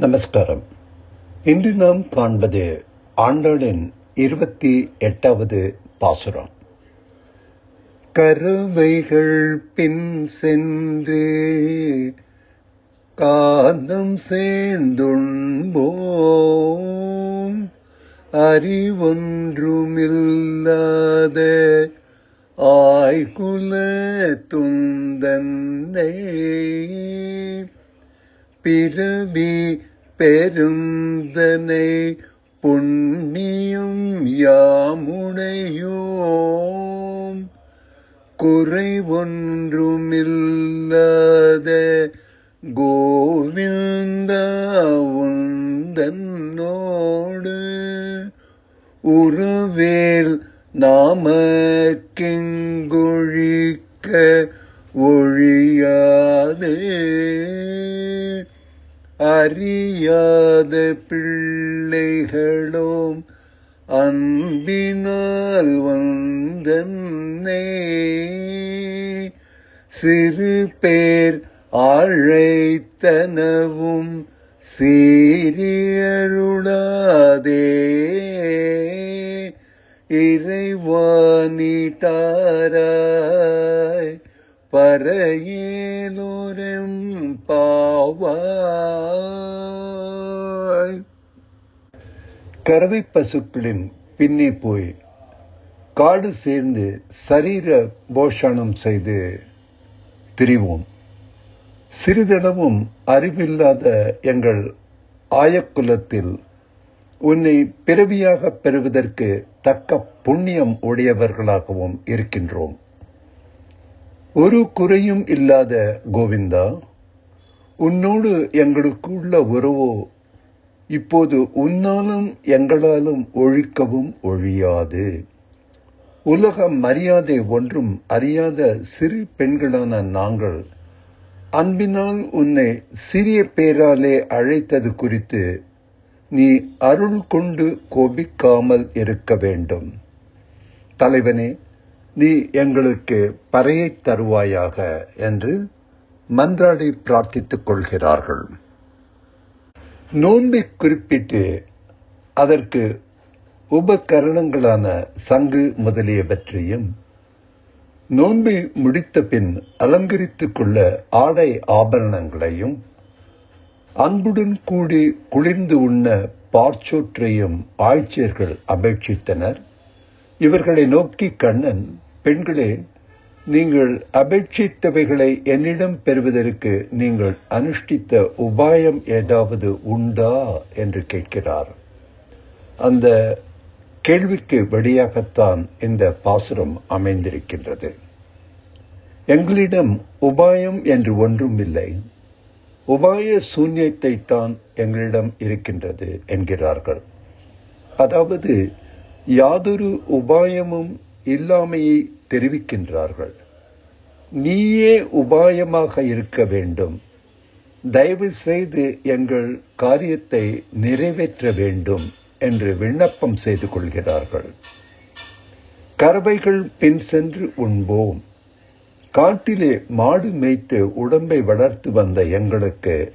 நமஸ்காரம். இன்று நாம் காண்பது ஆண்டாளின் இருபத்தி எட்டாவது பாசுரம். கருவைகள் பின் சென்று கானம் சேர்ந்துண்போம். அறிவொன்றுமில்லாத ஆய்குல துந்தந்தை பிறவி பெருந்தனை புண்ணியம் யாமுடையோம் குறை ஒன்றுமில்லாத கோவிந்தா உந்தன்னோடு உருவேல் நாமக்கெங்கொழிக்க ஒழியாதே. அறியாத பிள்ளைகளோம் அன்பினால் வந்தன்னே. சிறு பேர் ஆழைத்தனவும் சீரியருளாதே. இறைவானிட்டாராய் பறையேலோரம் பாவாய். கறவை பசுக்களின் பின்னே போய் காடு சேர்ந்து சரீர போஷணம் செய்து திரிவோம். சிறிதளவும் அறிவில்லாத எங்கள் ஆயக்குலத்தில் உன்னை பிறவியாக பெறுவதற்கு தக்க புண்ணியம் உடையவர்களாகவும் இருக்கின்றோம். ஒரு குறையும் இல்லாத கோவிந்தா உன்னோடு எங்களுக்கு உள்ள உறவோ இப்போது உன்னாலும் எங்களாலும் ஒழிக்கவும் ஒழியாது. உலக மரியாதை ஒன்றும் அறியாத சிறு பெண்களான நாங்கள் அன்பினால் உன்னை சிறிய பேராலே அழைத்தது குறித்து நீ அருள் கொண்டு கோபிக்காமல் இருக்க வேண்டும். தலைவனே நீ எங்களுக்கு பறையை தருவாயாக என்று மன்றாடி பிரார்த்தித்துக் கொள்கிறார்கள். நோன்பை குறிப்பிட்டு அதற்கு உபகரணங்களான சங்கு முதலியவற்றையும் நோன்பை முடித்த பின் அலங்கரித்துக் கொள்ள ஆடை ஆபரணங்களையும் அன்புடன் கூடி குளிர்ந்து உண்ண பார்ச்சோற்றையும் ஆட்சியர்கள் அபேட்சித்தனர். இவர்களை நோக்கி கண்ணன் பெண்களே நீங்கள் அபேட்சித்தவைகளை என்னிடம் பெறுவதற்கு நீங்கள் அனுஷ்டித்த உபாயம் ஏதாவது உண்டா? என்று கேட்கிறார். அந்த கேள்விக்கு வழியாகத்தான் இந்த பாசுரம் அமைந்திருக்கின்றது. எங்களிடம் உபாயம் என்று ஒன்றும் இல்லை உபாய சூன்யத்தை தான் எங்களிடம் இருக்கின்றது என்கிறார்கள். அதாவது யாதொரு உபாயமும் இல்லாமையை தெரிவிக்கின்றார்கள். நீயே உபாயமாக இருக்க வேண்டும். தயவு செய்து எங்கள் காரியத்தை நிறைவேற்ற வேண்டும் என்று விண்ணப்பம் செய்து கொள்கிறார்கள். கறவைகள் பின் சென்று உண்போம். காட்டிலே மாடு மேய்த்து உடம்பை வளர்த்து வந்த எங்களுக்கு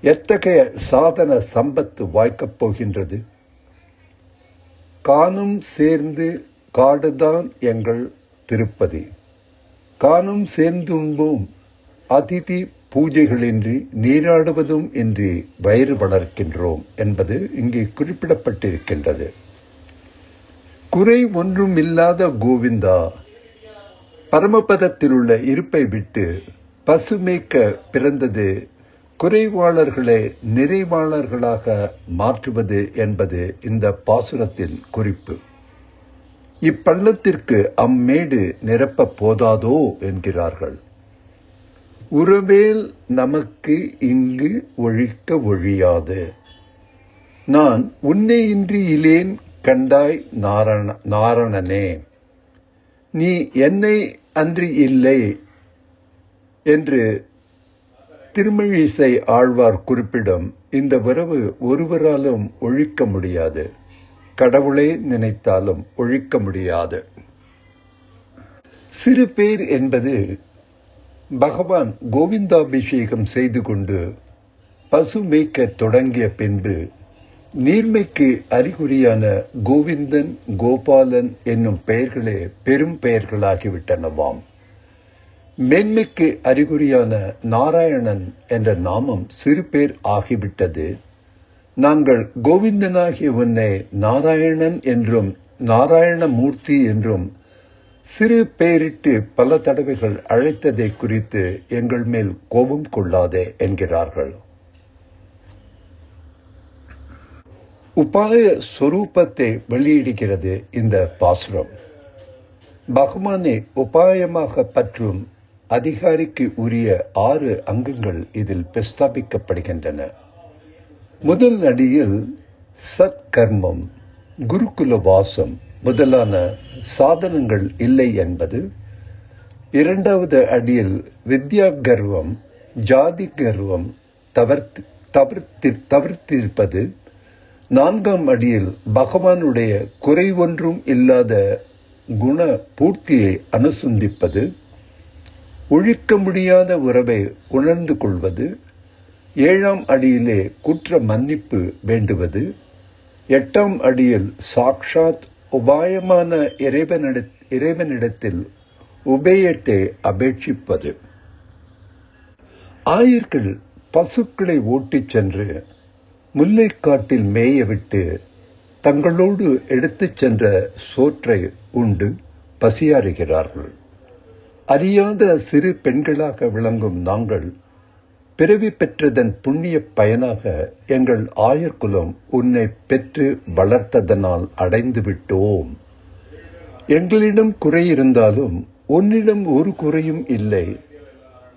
எத்தகைய சாதன சம்பத்து வாய்க்கப் போகின்றது? காணும் சேர்ந்து காடுதான் எங்கள் திருப்பதி. காணும் சேர்ந்துண்போம் அதிதி பூஜைகளின்றி நீராடுவதும் இன்றி வயிறு வளர்க்கின்றோம் என்பது இங்கே குறிப்பிடப்பட்டிருக்கின்றது. குறை ஒன்றும் இல்லாத கோவிந்தா பரமபதத்தில் உள்ள இருப்பை விட்டு பசுமேய்க்க பிறந்தது குறைவாளர்களை நிறைவாளர்களாக மாற்றுவது என்பது இந்த பாசுரத்தில் குறிப்பு. இப்பள்ளத்திற்கு அம்மேடு நிரப்ப போதாதோ என்கிறார்கள். உறவேல் நமக்கு இங்கு ஒழிக்க ஒழியாது. நான் உன்னை இன்றி இலேன் கண்டாய் நாரண நாரணனே. நீ என்னை அன்றி இல்லை என்று திருமழிசை ஆழ்வார் குறிப்பிடும் இந்த உறவு ஒருவராலும் ஒழிக்க முடியாது. கடவுளே நினைத்தாலும் ஒழிக்க முடியாது. சிறு பேர் என்பது பகவான் கோவிந்தாபிஷேகம் செய்து கொண்டு பசு மேய்க்க தொடங்கிய பின்பு நீர்மைக்கு அறிகுறியான கோவிந்தன் கோபாலன் என்னும் பெயர்களே பெரும் பெயர்களாகிவிட்டனவாம். மேன்மைக்கு அறிகுறியான நாராயணன் என்ற நாமம் சிறு பேர் ஆகிவிட்டது. நாங்கள் கோவிந்தனாகிய உன்னை நாராயணன் என்றும் நாராயணமூர்த்தி என்றும் சிறு பெயரிட்டு பல தடவைகள் அழைத்ததை குறித்து எங்கள் மேல் கோபம் கொள்ளாதே என்கிறார்கள். உபாய சொரூபத்தை வெளியிடுகிறது இந்த பாசுரம். பகவானை உபாயமாக பற்றும் அதிகாரிக்கு உரிய ஆறு அங்கங்கள் இதில் பிரஸ்தாபிக்கப்படுகின்றன. முதல் அடியில் சத்கர்மம் குருகுல வாசம் முதலான சாதனங்கள் இல்லை என்பது இரண்டாவது அடியில் வித்யா கர்வம் ஜாதி கர்வம் தவிர்த்து தவிர்த்தி தவிர்த்திருப்பது நான்காம் அடியில் பகவானுடைய குறை ஒன்றும் இல்லாத குண பூர்த்தியை அனுசந்திப்பது ஒழிக்க முடியாத உறவை உணர்ந்து கொள்வது ஏழாம் அடியிலே குற்ற மன்னிப்பு வேண்டுவது எட்டாம் அடியில் சாக்ஷாத் உபாயமான இறைவனிட இறைவனிடத்தில் உபேயத்தை அபேட்சிப்பது. ஆயர்கள் பசுக்களை ஓட்டிச் சென்று முல்லைக்காட்டில் மேயவிட்டு தங்களோடு எடுத்துச் சென்ற சோற்றை உண்டு பசியாறுகிறார்கள். அறியாத சிறு பெண்களாக விளங்கும் நாங்கள் பிறவி பெற்றதன் புண்ணிய பயனாக எங்கள் ஆயர்குலம் உன்னை பெற்று வளர்த்ததனால் அடைந்து விட்டோம். எங்களிடம் குறை இருந்தாலும் உன்னிடம் ஒரு குறையும் இல்லை.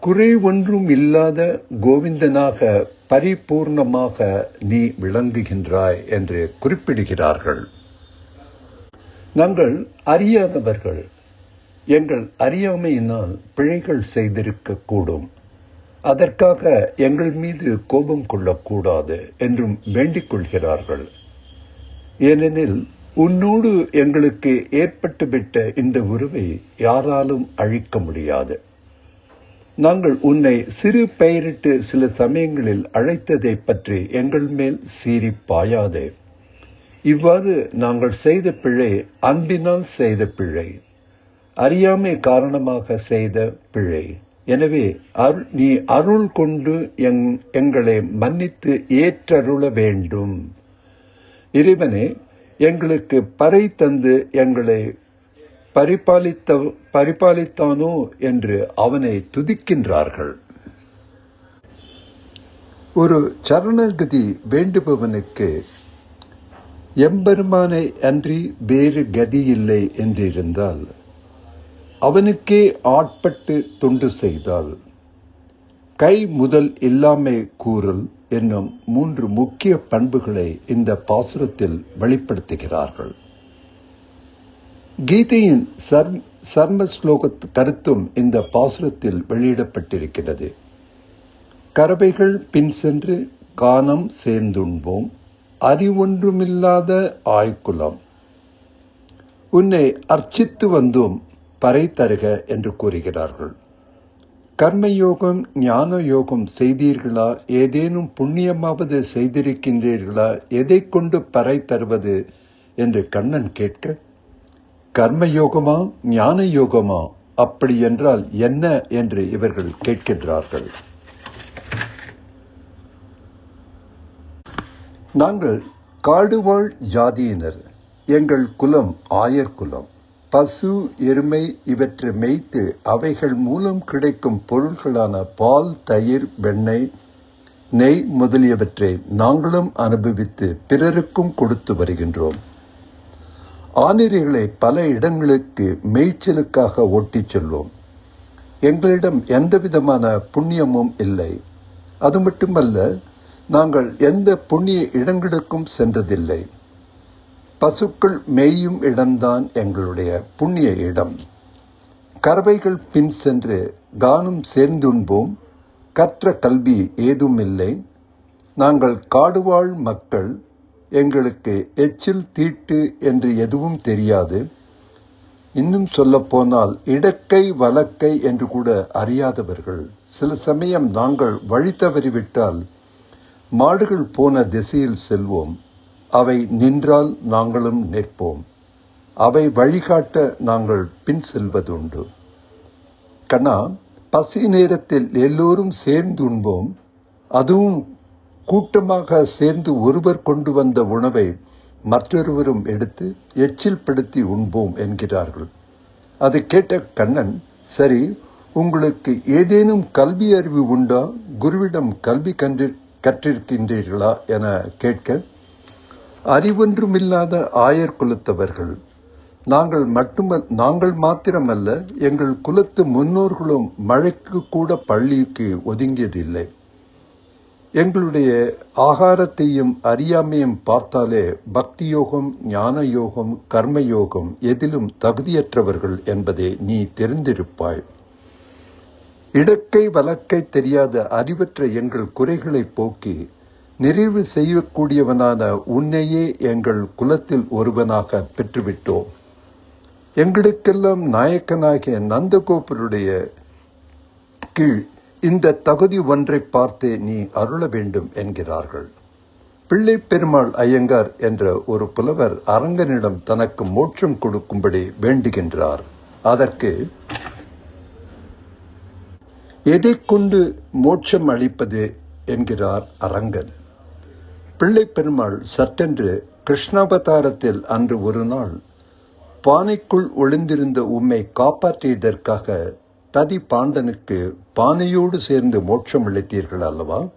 குறை ஒன்றும் இல்லாத கோவிந்தனாக பரிபூர்ணமாக நீ விளங்குகின்றாய் என்று குறிப்பிடுகிறார்கள். நாங்கள் அறியாதவர்கள். எங்கள் அறியாமையினால் பிழைகள் செய்திருக்கக்கூடும். அதற்காக எங்கள் மீது கோபம் கொள்ளக்கூடாது என்றும் வேண்டிக் கொள்கிறார்கள். ஏனெனில் உன்னோடு எங்களுக்கு ஏற்பட்டுவிட்ட இந்த உறவை யாராலும் அழிக்க முடியாது. நாங்கள் உன்னை சிறு பெயரிட்டு சில சமயங்களில் அழைத்ததை பற்றி எங்கள் மேல் சீறி பாயாதே இவ்வாறு நாங்கள் செய்த பிழை அன்பினால் செய்த பிழை. அறியாமை காரணமாக செய்த பிழை. எனவே அருள் நீ அருள் கொண்டு எங்களை மன்னித்து ஏற்றருள வேண்டும். இறைவனே எங்களுக்கு பறை தந்து எங்களை பரிபாலித்த பரிபாலித்தானோ என்று அவனை துதிக்கின்றார்கள். ஒரு சரணகதி வேண்டுபவனுக்கு எம்பெருமானை அன்றி வேறு கதி இல்லை என்றிருந்தால் அவனுக்கே ஆட்பட்டு தொண்டு செய்தால் கை முதல் இல்லாமை கூறல் என்னும் மூன்று முக்கிய பண்புகளை இந்த பாசுரத்தில் வெளிப்படுத்துகிறார்கள். கீதையின் சர்ம ஸ்லோக கருத்தும் இந்த பாசுரத்தில் வெளியிடப்பட்டிருக்கிறது. கறவைகள் பின் சென்று கானம் சேர்ந்துண்போம். அறிவொன்றுமில்லாத ஆய்குலம் உன்னை அர்ச்சித்து வந்தோம் பறை தருக என்று கூறுகிறார்கள். கர்மயோகம் ஞான யோகம் செய்தீர்களா? ஏதேனும் புண்ணியமாவது செய்திருக்கின்றீர்களா? எதை கொண்டு பறை தருவது என்று கண்ணன் கேட்க கர்மயோகமா ஞான யோகமா அப்படி என்றால் என்ன என்று இவர்கள் கேட்கின்றார்கள். நாங்கள் காடுவாழ் ஜாதியினர். எங்கள் குலம் ஆயர் குலம் பசு எருமை இவற்றை மேய்த்து அவைகள் மூலம் கிடைக்கும் பொருள்களான பால் தயிர் வெண்ணெய் நெய் முதலியவற்றை நாங்களும் அனுபவித்து பிறருக்கும் கொடுத்து வருகின்றோம். ஆணிரைகளை பல இடங்களுக்கு மேய்ச்சலுக்காக ஓட்டிச் செல்வோம். எங்களிடம் எந்தவிதமான புண்ணியமும் இல்லை. அது மட்டுமல்ல நாங்கள் எந்த புண்ணிய இடங்களுக்கும் சென்றதில்லை. பசுக்கள் மேயும் இடம்தான் எங்களுடைய புண்ணிய இடம். கறவைகள் பின் சென்று கானம் சேர்ந்துண்போம். கற்ற கல்வி ஏதும் இல்லை. நாங்கள் காடுவாழ் மக்கள். எங்களுக்கு எச்சில் தீட்டு என்று எதுவும் தெரியாது. இன்னும் சொல்லப்போனால் இடக்கை வலக்கை என்று கூட அறியாதவர்கள். சில சமயம் நாங்கள் வழி தவறிவிட்டால் மாடுகள் போன திசையில் செல்வோம். அவை நின்றால் நாங்களும் நிற்போம். அவை வழிகாட்ட நாங்கள் பின் செல்வதுண்டு. கண்ணா பசி நேரத்தில் எல்லோரும் சேர்ந்து உண்போம். அதுவும் கூட்டமாக சேர்ந்து ஒருவர் கொண்டு வந்த உணவை மற்றொருவரும் எடுத்து எச்சில் படுத்தி உண்போம் என்கிறார்கள். அது கேட்ட கண்ணன் சரி உங்களுக்கு ஏதேனும் கல்வி அறிவு உண்டா? குருவிடம் கல்வி கன்று கற்றிருக்கின்றீர்களா? என கேட்க அறிவொன்றுமில்லாத ஆயர் குலத்தவர்கள். நாங்கள் மட்டும நாங்கள் மாத்திரமல்ல எங்கள் குலத்து முன்னோர்களும் மழைக்கு கூட பள்ளிக்கு ஒதுங்கியதில்லை. எங்களுடைய ஆகாரத்தையும் அறியாமையும் பார்த்தாலே பக்தி யோகம் ஞான யோகம் கர்ம யோகம் எதிலும் தகுதியற்றவர்கள் என்பதை நீ தெரிந்திருப்பாய். இடக்கை வழக்கை தெரியாத அறிவற்ற எங்கள் குறைகளை போக்கி நிறைவு செய்யக்கூடியவனான உன்னையே எங்கள் குலத்தில் ஒருவனாக பெற்றுவிட்டோம். எங்களுக்கெல்லாம் நாயக்கனாகிய நந்தகோபருடைய கீழ் இந்த தகுதி ஒன்றை பார்த்து நீ அருள வேண்டும் என்கிறார்கள். பிள்ளை பெருமாள் ஐயங்கார் என்ற ஒரு புலவர் அரங்கனிடம் தனக்கு மோட்சம் கொடுக்கும்படி வேண்டுகின்றார். அதற்கு எதை கொண்டு மோட்சம் அளிப்பது? என்கிறார் அரங்கன். பிள்ளை பெருமாள் சட்டென்று கிருஷ்ணாவதாரத்தில் அன்று ஒரு நாள் பானைக்குள் ஒளிந்திருந்த உம்மை காப்பாற்றியதற்காக ததி பாண்டனுக்கு பானையோடு சேர்ந்து மோட்சம் அளித்தீர்கள் அல்லவா?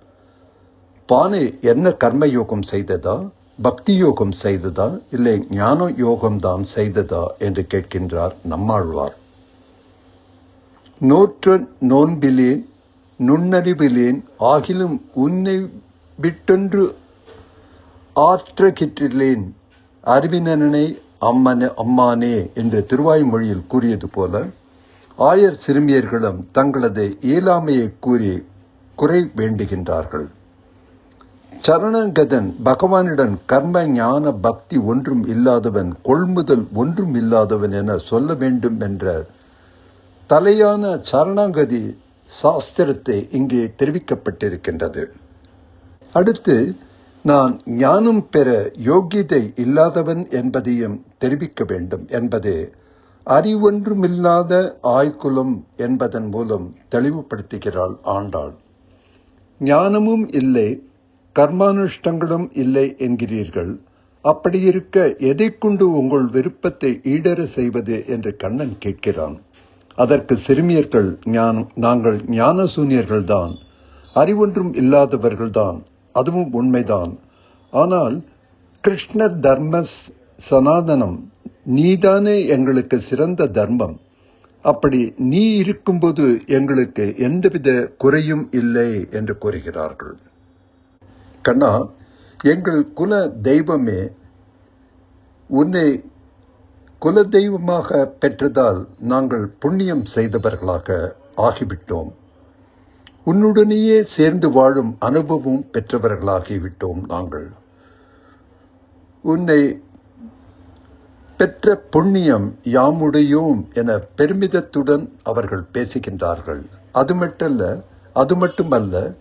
பானை என்ன கர்ம யோகம் செய்ததா? பக்தி யோகம் செய்ததா? இல்லை ஞான யோகம் தான் செய்ததா? என்று கேட்கின்றார் நம்மாழ்வார். நோற்ற நோன்பிலேன் நுண்ணறிவிலேன் ஆகிலும் உன்னை விட்டொன்று ஆற்றகிற்றிலேன் அறிவினனை அம்மனே அம்மானே என்று திருவாய்மொழியில் கூறியது போல ஆயர் சிறுமியர்களும் தங்களது இயலாமையை கூறி குறை வேண்டுகின்றார்கள். சரணங்கதன் பகவானிடம் கர்ம ஞான பக்தி ஒன்றும் இல்லாதவன் கொள்முதல் ஒன்றும் இல்லாதவன் என சொல்ல வேண்டும் என்ற தலையான சரணாங்கதி சாஸ்திரத்தை இங்கே தெரிவிக்கப்பட்டிருக்கின்றது. அடுத்து நான் ஞானம் பெற யோகியதை இல்லாதவன் என்பதையும் தெரிவிக்க வேண்டும் என்பது அறிவொன்றுமில்லாத ஆய்குலம் என்பதன் மூலம் தெளிவுபடுத்துகிறாள் ஆண்டாள். ஞானமும் இல்லை கர்மானுஷ்டங்களும் இல்லை என்கிறீர்கள். அப்படி இருக்க எதை கொண்டு உங்கள் விருப்பத்தை ஈடற செய்வது என்று கண்ணன் கேட்கிறான். அதற்கு சிறுமியர்கள் ஞானம் நாங்கள் ஞான சூனியர்கள்தான் அறிவொன்றும் இல்லாதவர்கள்தான் அதுவும் உண்மைதான். ஆனால் கிருஷ்ண தர்ம சனாதனம் நீதானே எங்களுக்கு சிறந்த தர்மம். அப்படி நீ இருக்கும்போது எங்களுக்கு எந்தவித குறையும் இல்லை என்று கூறுகிறார்கள். கண்ணா எங்கள் குல தெய்வமே உன்னை குல தெய்வமாக பெற்றதால் நாங்கள் புண்ணியம் செய்தவர்களாக ஆகிவிட்டோம். உன்னுடனேயே சேர்ந்து வாழும் அனுபவம் பெற்றவர்களாகிவிட்டோம் நாங்கள். உன்னை பெற்ற புண்ணியம் யாமுடையோம் என பெருமிதத்துடன் அவர்கள் பேசுகின்றார்கள். அது மட்டுமல்ல அது மட்டுமல்ல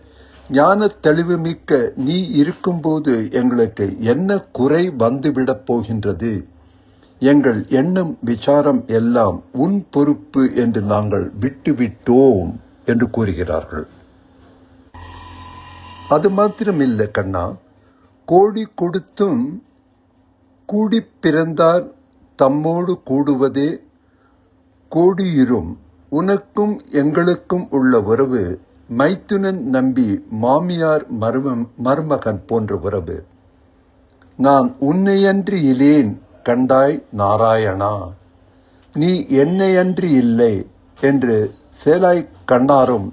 ஞான தெளிவு மிக்க நீ இருக்கும்போது எங்களுக்கு என்ன குறை வந்துவிடப் போகின்றது? எங்கள் எண்ணம் விசாரம் எல்லாம் உன் பொறுப்பு என்று நாங்கள் விட்டுவிட்டோம் என்று கூறுகிறார்கள். அது மாத்திரமில்லை கண்ணா. கோடி கொடுத்தும் கூடி பிறந்தார் தம்மோடு கூடுவதே கோடியுறும் உனக்கும் எங்களுக்கும் உள்ள உறவு மைத்துனன் நம்பி மாமியார் மருமம் மருமகன் போன்ற உறவு. நான் உன்னையன்றி இலேன் கண்டாய் நாராயணா. நீ என்னையன்றி இல்லை என்று சேலாய் கண்ணாரும்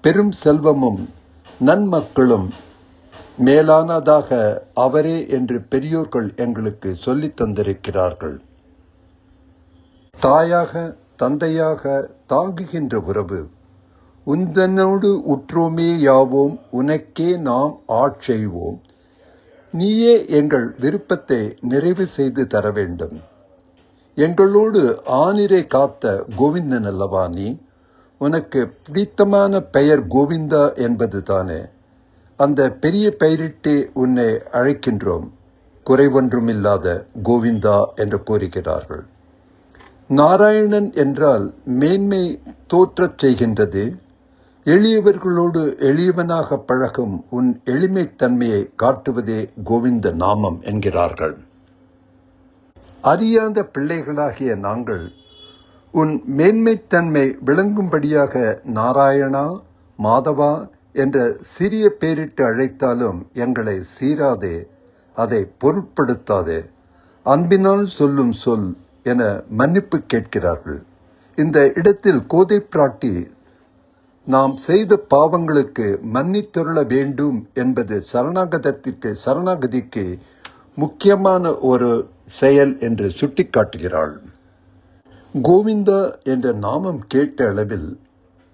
பெரும் செல்வமும் நன்மக்களும் மேலானதாக அவரே என்று பெரியோர்கள் எங்களுக்கு சொல்லித் தந்திருக்கிறார்கள். தாயாக தந்தையாக தாங்குகின்ற உறவு உந்தனோடு உற்றோமே யாவோம் உனக்கே நாம் ஆட்செய்வோம் நீயே எங்கள் விருப்பத்தை நிறைவு செய்து தர வேண்டும் எங்களோடு ஆனிரை காத்த கோவிந்தன் அல்லவா நீ? உனக்கு பிடித்தமான பெயர் கோவிந்தா என்பது தானே அந்த பெரிய பெயரிட்டே உன்னை அழைக்கின்றோம். குறைவொன்றுமில்லாத கோவிந்தா என்று கூறுகிறார்கள். நாராயணன் என்றால் மேன்மை தோற்றச் செய்கின்றது. எளியவர்களோடு எளியவனாக பழகும் உன் எளிமைத்தன்மையை காட்டுவதே கோவிந்த நாமம் என்கிறார்கள். அறியாத பிள்ளைகளாகிய நாங்கள் உன் மேன்மைத்தன்மை விளங்கும்படியாக நாராயணா மாதவா என்ற சிறிய பேரிட்டு அழைத்தாலும் எங்களை சீராதே அதை பொருட்படுத்தாதே. அன்பினால் சொல்லும் சொல் என மன்னிப்பு கேட்கிறார்கள். இந்த இடத்தில் கோதை பிராட்டி நாம் செய்த பாவங்களுக்கு மன்னித்தருள வேண்டும் என்பது சரணாகதத்திற்கு சரணாகதிக்கு முக்கியமான ஒரு செயல் என்று சுட்டிக்காட்டுகிறாள். கோவிந்தா என்ற நாமம் கேட்ட அளவில்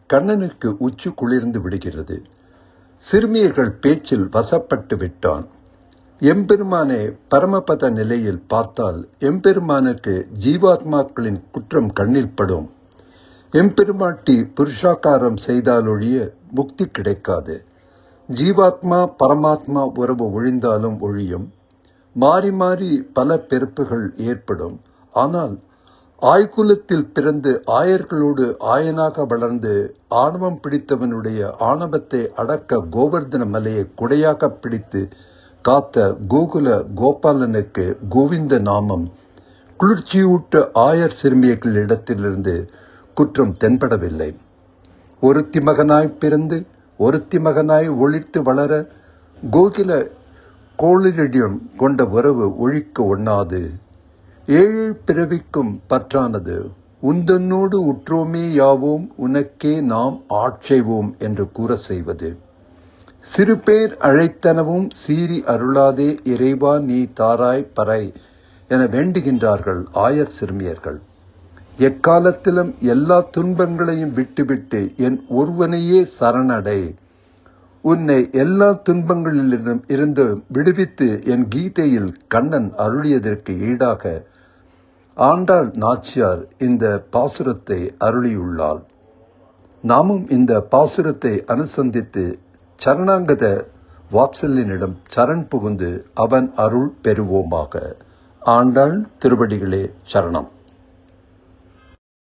கண்ணனுக்கு உச்சி குளிர்ந்து விடுகிறது. சிறுமியர்கள் பேச்சில் வசப்பட்டு விட்டான். எம்பெருமானை பரமபத நிலையில் பார்த்தால் எம்பெருமானுக்கு ஜீவாத்மாக்களின் குற்றம் கண்ணில் படும். எம்பெருமாட்டி புருஷாக்காரம் செய்தாலொழிய முக்தி கிடைக்காது. ஜீவாத்மா பரமாத்மா உறவு ஒழிந்தாலும் ஒழியும். மாறி மாறி பல பிறப்புகள் ஏற்படும். ஆனால் ஆய்குலத்தில் பிறந்து ஆயர்களோடு ஆயனாக வளர்ந்து ஆணவம் பிடித்தவனுடைய ஆணவத்தை அடக்க கோவர்தன மலையை குடையாக பிடித்து காத்த கோகுல கோபாலனுக்கு கோவிந்த நாமம். குளிர்ச்சியூட்ட ஆயர் சிறுமியர்களிடத்திலிருந்து குற்றம் தென்படவில்லை. ஒருத்தி மகனாய் பிறந்து ஒருத்தி மகனாய் ஒழித்து வளர கோகில கோளிரிடம் கொண்ட உறவு ஒழிக்க ஒண்ணாது. ஏழு பிறவிக்கும் பற்றானது உந்தன்னோடு உற்றோமே யாவோம் உனக்கே நாம் ஆட்சைவோம் என்று கூற செய்வது. சிறு பேர் அழைத்தனவும் சீறி அருளாதே இறைவா நீ தாராய் பறை என வேண்டுகின்றார்கள் ஆயர் சிறுமியர்கள். எக்காலத்திலும் எல்லா துன்பங்களையும் விட்டுவிட்டு என் ஒருவனையே சரணடை. உன்னை எல்லா துன்பங்களிலும் இருந்து விடுவித்து என் கீதையில் கண்ணன் அருளியதற்கு ஈடாக ஆண்டாள் நாச்சியார் இந்த பாசுரத்தை அருளியுள்ளாள். நாமும் இந்த பாசுரத்தை அனுசந்தித்து சரணாங்கத வாத்சல்யனிடம் சரண் புகுந்து அவன் அருள் பெறுவோமாக. ஆண்டாள் திருவடிகளே சரணம்.